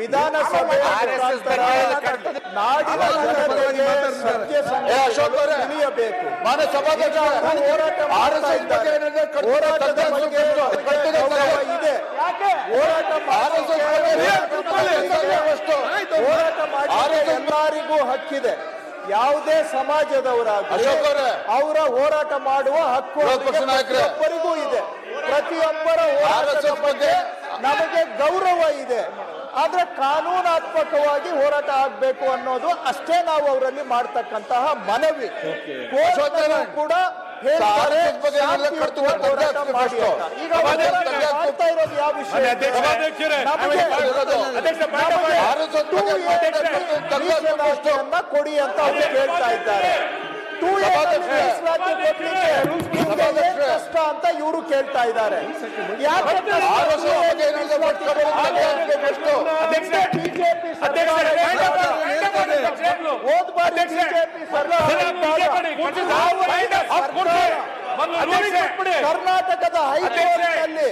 ವಿಧಾನಸಭೆ ತಿಳಿಯಬೇಕು. ಇದೆ. ಹೋರಾಟ ಮಾಡಿ ಎಲ್ಲರಿಗೂ ಹಕ್ಕಿದೆ. ಯಾವುದೇ ಸಮಾಜದವರಾಗಲಿ ಅವರ. ಹೋರಾಟ ಮಾಡುವ ಹಕ್ಕು ಪ್ರತಿಯೊಬ್ಬರಿಗೂ ಇದೆ. ಪ್ರತಿಯೊಬ್ಬರ ಹೋರಾಟದ ಬಗ್ಗೆ ನಮಗೆ ಗೌರವ ಇದೆ. ಆದ್ರೆ ಕಾನೂನಾತ್ಮಕವಾಗಿ ಹೋರಾಟ ಆಗ್ಬೇಕು ಅನ್ನೋದು ಅಷ್ಟೇ ನಾವು ಅವರಲ್ಲಿ ಮಾಡ್ತಕ್ಕಂತಹ ಮನವಿ. ಕೂಡ ಕೊಡಿ ಅಂತ ಅವರು ಕೇಳ್ತಾ ಇದ್ದಾರೆ. ಅಂತ ಇವರು ಕೇಳ್ತಾ ಇದ್ದಾರೆ. ಕರ್ನಾಟಕದ ಹೈಕೋರ್ಟ್ನಲ್ಲಿ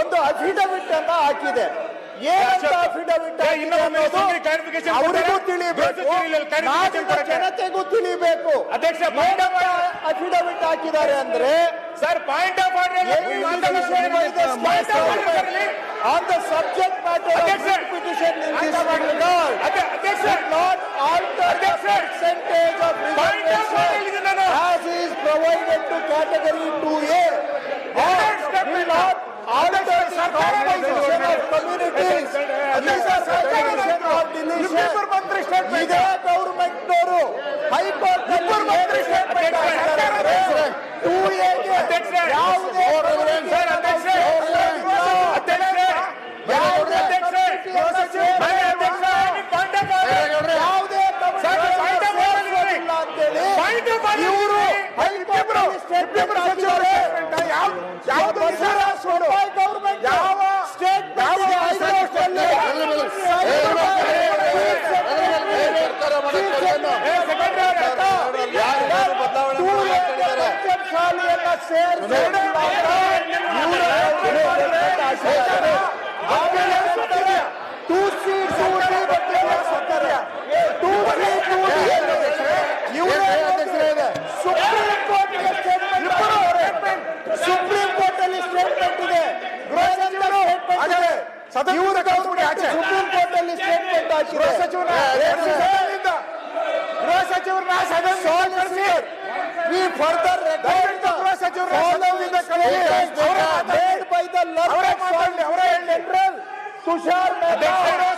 ಒಂದು ಅಫಿಡವಿಟ್ ಅನ್ನ ಹಾಕಿದೆ. ಏನಂತ ಆಫಿಡಬಲ್ ಟೈಮ್ ಇನ್ನು ನಮ್ಮ ಸಿಸ್ಟಮ್ ಕನ್ಫರ್ಮೇಷನ್ ಬರುತ್ತೆ ಜನತೆಗೂ ತಿಳಿಬೇಕು. ಅಧ್ಯಕ್ಷರ ಬಂದವ ಆಫಿಡಬಲ್ टाकಿದ್ದಾರೆ ಅಂದ್ರೆ ಸರ್ ಪಾಯಿಂಟ್ ಆಫ್ ಆರ್ಡರ್ ಈ ಮಾಂಡಲಿಸೆ ಮಾಡಬೇಕು ಪಾಯಿಂಟ್ ಆಫ್ ಆರ್ಡರ್ ಅಲ್ಲಿ ಆನ್ ದಿ ಸಬ್ಜೆಕ್ಟ್ ಮ್ಯಾಟರ್ ಅಧ್ಯಕ್ಷರೇ ಆಂತಾ ಮಾಡ್ತಾರೆ ಅದೆ all the sentence of presentation signal as is provided to category 2A arrest mailed all the servers by deletion. ಇದೇ ಗೌರ್ಮೆಂಟ್ನವರು ಹೈಕೋರ್ಟ್ ಟೂ ಎಗೆ ಅಧ್ಯಕ್ಷ. ಯಾವುದೇ ಸರ್, ಅಧ್ಯಕ್ಷ. ಅಧ್ಯಕ್ಷ ಯಾವುದೇ ಯಾವುದೇ ಅಂತೇಳಿ ಇವರು. ಹೈಕೋರ್ಟ್ ಸ್ಟೇಟ್ಮೆಂಟ್ ಹಾಕಿದ್ದಾರೆ ಯಾವುದು ಬಸವರಾಜ ಬೊಮ್ಮಾಯಿ ಗೌರ್ಮೆಂಟ್ ಯಾವ ಸ್ಟೇಟ್ಮೆಂಟ್ ಹೈಕೋರ್ಟ್ ಅಲ್ಲಿ ಸರ್ಕಾರ ಮಾಡಕ್ಕೆ ಏನು? ಯಾರು ಬದಲಾವಣೆ ಮಾಡ್ತಾರೆ ಶಾಲೆಯನ್ನ ಸೇರಿಸಿಲ್ಲ ಟೂ ಸಿ ಟೂ ಡಿ ಬಗ್ಗೆ ಸೌಕರ್ಯ ಟೂ ಸಿ ಟೂ ಡಿ ಇವರೇ supreme court statement supreme court ಅಲ್ಲಿ ಸ್ಟೇಟ್ಮೆಂಟ್ ಇದೆ ಗೃಹ ಸಚಿವರು ಸ್ಟೇಟ್ಮೆಂಟ್ ಇದೆ ಇವರು ಸುಪ್ರೀಂ ಕೋರ್ಟ್ ಅಲ್ಲಿ ಸ್ಟೇಟ್ಮೆಂಟ್ ಹಾಕಿದೆ ಗೃಹ ಸಚಿವರನ್ನ ಸದಸ್ಯರು we further regard General Tushar Mehta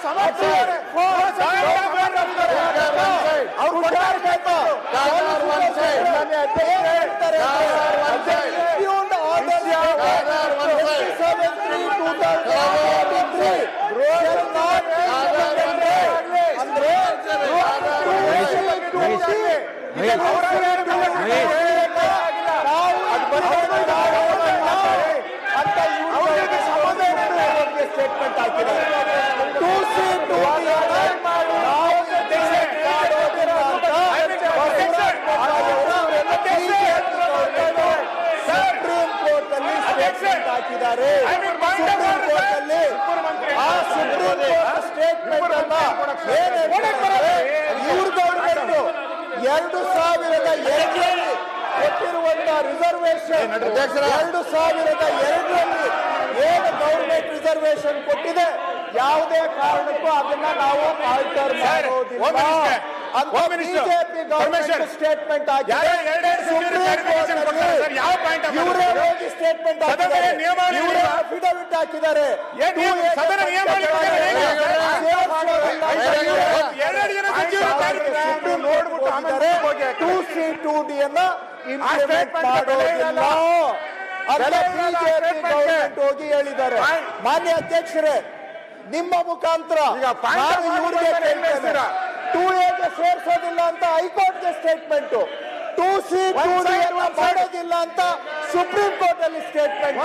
ಸಮರ್ಥಿಸಿದ್ದಾರೆ. ಅವ್ರು ತುಷಾರ್ ಮೆಹ್ತಾ Reviewed ಅಲ್ಲಿ ಆ ಸುಪ್ರೀಂ ಕೋರ್ಟ್ ಸ್ಟೇಟ್ಮೆಂಟ್ ಅನ್ನ ಇವ್ರ ಗೌರ್ಮೆಂಟ್ ಎರಡು ಸಾವಿರದ ಎರಡರಲ್ಲಿ ಕೊಟ್ಟಿರುವಂತ ರಿಸರ್ವೇಶನ್ ಎರಡು ಸಾವಿರದ ಎರಡರಲ್ಲಿ ಏನು ಗೌರ್ಮೆಂಟ್ ರಿಸರ್ವೇಶನ್ ಕೊಟ್ಟಿದೆ? ಯಾವುದೇ ಕಾರಣಕ್ಕೂ ಅದನ್ನ ನಾವು ಆಲ್ಟರ್ ಮಾಡೋದಿಲ್ಲ. ಬಿಜೆಪಿ ಗೌರ್ಮೆಂಟ್ ಪರಮೇಶ್ವರ್, ಸ್ಟೇಟ್ಮೆಂಟ್ ಹೋಗಿ ಸ್ಟೇಟ್ಮೆಂಟ್. ಅಫಿಡವಿಟ್ ಹಾಕಿದ್ದಾರೆ. ನೋಡ್ಬಿಟ್ಟು ಟೂ ಸಿ ಟೂ ಡಿ ಅನ್ನ ಇಂಪ್ಲಿಮೆಂಟ್ ಮಾಡೋದಿಲ್ಲ. ಬಿಜೆಪಿ ಹೋಗಿ ಹೇಳಿದ್ದಾರೆ. ಮಾನ್ಯ ಅಧ್ಯಕ್ಷರೇ ನಿಮ್ಮ ಮುಖಾಂತರ ಸೇರಿಸೋದಿಲ್ಲ ಅಂತ ಹೈಕೋರ್ಟ್ಗೆ ಸ್ಟೇಟ್ಮೆಂಟು. ಟು ಸಿ ಮಾಡೋದಿಲ್ಲ ಅಂತ ಸುಪ್ರೀಂ ಕೋರ್ಟ್ ಅಲ್ಲಿ ಸ್ಟೇಟ್ಮೆಂಟ್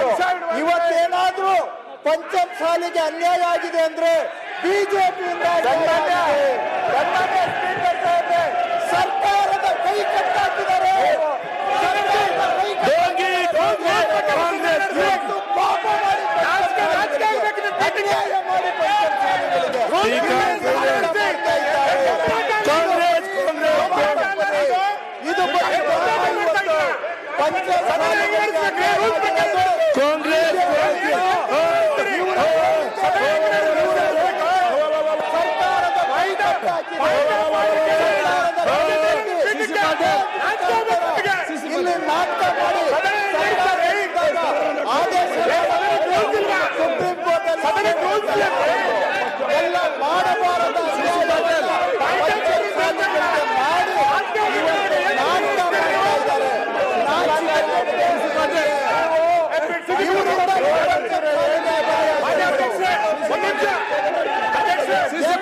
ಇವತ್ತೇನಾದ್ರೂ ಪಂಚಮ್ ಸಾಲಿಗೆ ಅನ್ಯಾಯ ಆಗಿದೆ ಅಂದ್ರೆ ಬಿಜೆಪಿಯಿಂದ ಸರ್ಕಾರದ ಕೈ ಕಟ್ಟಾಕಿದ್ದಾರೆ. ಪಾಪ ಮಾಡಿ ಮಾಡಿ ಪಂಚಮ್ ಸಾಲಿಗಳಿಗೆ ಕಾಂಗ್ರೆಸ್ ಇಲ್ಲಿ ನಾಟಕ ಮಾಡಿ ಆದೇಶ ಸುಪ್ರೀಂ ಕೋರ್ಟ್ ಎಲ್ಲ ಮಾಡಬಾರದ ಪಂಚಾಯತ್ ಮಾಡಿ ಇವತ್ತು ನಾಟಕ ಮಾಡ್ತಾ ಇದ್ದಾರೆ ನಾಚಿಕೆ ಇವರು ಕೊಟ್ಟಿದ್ದೇವೆ ಅದನ್ನ ಬದಲಾವಣೆ ಮಾಡೋದಿಲ್ಲ ಯಾರು ಹೇಳಿರೋದು ಯಾರು